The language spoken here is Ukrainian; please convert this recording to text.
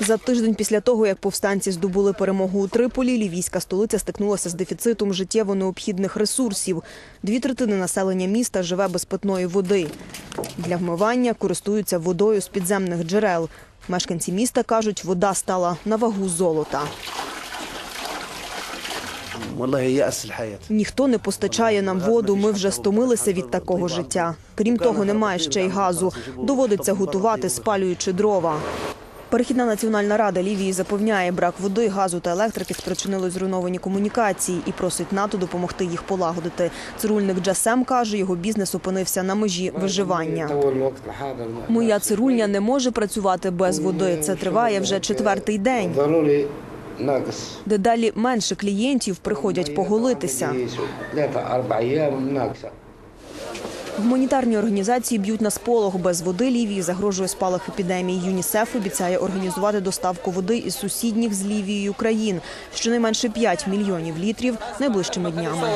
За тиждень після того, як повстанці здобули перемогу у Триполі, лівійська столиця стикнулася з дефіцитом життєво необхідних ресурсів. Дві третини населення міста живе без питної води. Для вмивання користуються водою з підземних джерел. Мешканці міста кажуть, вода стала на вагу золота. Ніхто не постачає нам воду. Ми вже стомилися від такого життя. Крім того, немає ще й газу. Доводиться готувати, спалюючи дрова. Перехідна національна рада Лівії запевняє, брак води, газу та електрики спричинили зруйновані комунікації і просить НАТО допомогти їх полагодити. Цирульник Джасем каже, його бізнес опинився на межі виживання. Моя цирульня не може працювати без води. Це триває вже четвертий день. Дедалі менше клієнтів приходять поголитися. Гуманітарні організації б'ють на сполох. Без води Лівії загрожує спалах епідемії. ЮНІСЕФ обіцяє організувати доставку води із сусідніх з Лівією країн. Щонайменше 5 мільйонів літрів найближчими днями.